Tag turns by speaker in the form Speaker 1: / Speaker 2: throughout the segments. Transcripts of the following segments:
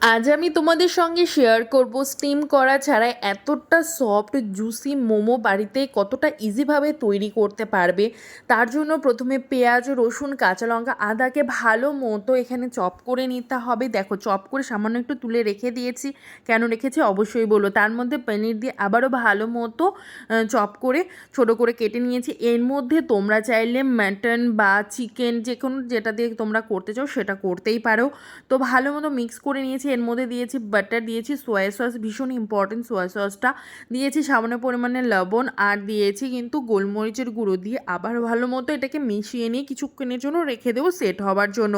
Speaker 1: আজ আমি তোমাদের সঙ্গে শেয়ার করব স্টিম করা ছাড়া এতটা সফট জুসি মোমো বাড়িতে কতটা ইজিভাবে তৈরি করতে পারবে। তার জন্য প্রথমে পেঁয়াজ, রসুন, কাঁচা লঙ্কা, আদাকে ভালো মতো এখানে চপ করে নিতে হবে। দেখো চপ করে সামান্য একটু তুলে রেখে দিয়েছি। কেন রেখেছি? অবশ্যই বলো। তার মধ্যে পনির দিয়ে আবারও ভালো মতো চপ করে ছোট করে কেটে নিয়েছি। এর মধ্যে তোমরা চাইলে মাটন বা চিকেন যে কোনো যেটা দিয়ে তোমরা করতে চাও সেটা করতেই পারো। তো ভালো মতো মিক্স করে নিয়েছি। এর মধ্যে দিয়েছি বাটার দিয়েছি সোয়া সস ভীষণ ইম্পর্টেন্ট সোয়া সসটা দিয়েছি সামান্য পরিমাণে লবণ আর দিয়েছি কিন্তু গোলমরিচের গুঁড়ো দিয়ে আবার ভালো মতো এটাকে মিশিয়ে নিয়ে কিছুক্ষণের জন্য রেখে দেবো সেট হওয়ার জন্য।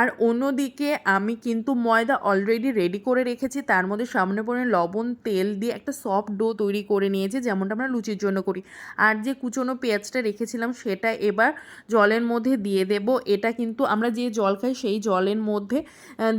Speaker 1: আর অন্যদিকে আমি কিন্তু ময়দা অলরেডি রেডি করে রেখেছি, তার মধ্যে সামান্য পরিমাণে লবণ, তেল দিয়ে একটা সফট ডো তৈরি করে নিয়েছি, যেমনটা আমরা লুচির জন্য করি। আর যে কুচনো পেঁয়াজটা রেখেছিলাম, সেটা এবার জলের মধ্যে দিয়ে দেব। এটা কিন্তু আমরা যে জল খাই, সেই জলের মধ্যে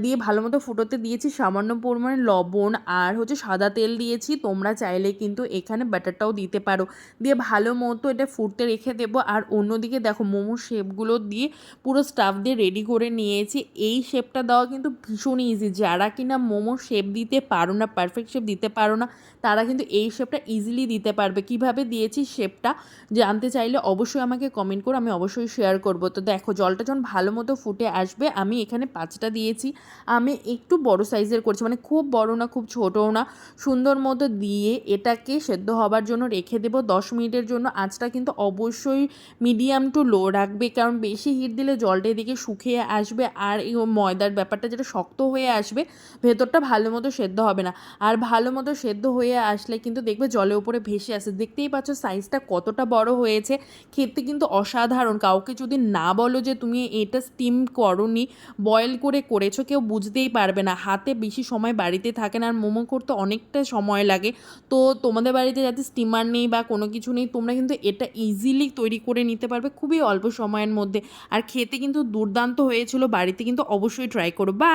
Speaker 1: দিয়ে ভালো মতো ফুটোতে দিয়েছি সামান্য পরিমাণে লবণ আর হচ্ছে সাদা তেল দিয়েছি। তোমরা চাইলে কিন্তু এখানে ব্যাটারটাও দিতে পারো। দিয়ে ভালো মতো এটা ফুটতে রেখে দেবো। আর অন্যদিকে দেখো মোমো শেপগুলো দিয়ে পুরো স্টাফ দিয়ে রেডি করে নিয়েছি। এই শেপটা দেওয়া কিন্তু ভীষণ ইজি যারা কিনা মোমোর শেপ দিতে পারো না পারফেক্ট শেপ দিতে পারো না, তারা কিন্তু এই শেপটা ইজিলি দিতে পারবে। কীভাবে দিয়েছি শেপটা জানতে চাইলে অবশ্যই আমাকে কমেন্ট করো আমি অবশ্যই শেয়ার করব। তো দেখো জলটা যখন ভালো মতো ফুটে আসবে, আমি এখানে পাঁচটা দিয়েছি। আমি একটু বড় সাইজের করছি। মানে খুব বড় না, খুব ছোটও না। সুন্দর মতো দিয়ে এটাকে সেদ্ধ হবার জন্য রেখে দেবো। দশ মিনিটের জন্য আঁচটা কিন্তু অবশ্যই মিডিয়াম টু লো রাখবে। কারণ বেশি হিট দিলে জলটা এদিকে শুকিয়ে আসবে আর এই ময়দার ব্যাপারটা যেটা শক্ত হয়ে আসবে, ভেতরটা ভালো মতো সেদ্ধ হবে না। আর ভালো মতো সেদ্ধ হয়ে আসলে কিন্তু দেখবে জলের উপরে ভেসে আসে। দেখতেই পাচ্ছ সাইজটা কতটা বড় হয়েছে। খেতে কিন্তু অসাধারণ। কাউকে যদি না বলো যে তুমি এটা স্টিম করনি বয়েল করে করেছ, কেউ বুঝতেই পারবে না। হাতে বেশি সময় বাড়িতে থাকেন আর মোমো করতে অনেকটা সময় লাগে। তো তোমাদের বাড়িতে যাতে স্টিমার নেই বা কোনো কিছু নেই, তোমরা কিন্তু এটা ইজিলি তৈরি করে নিতে পারবে খুবই অল্প সময়ের মধ্যে। আর খেতে কিন্তু দুর্দান্ত হয়েছিল, বাড়িতে কিন্তু অবশ্যই ট্রাই করো। বাই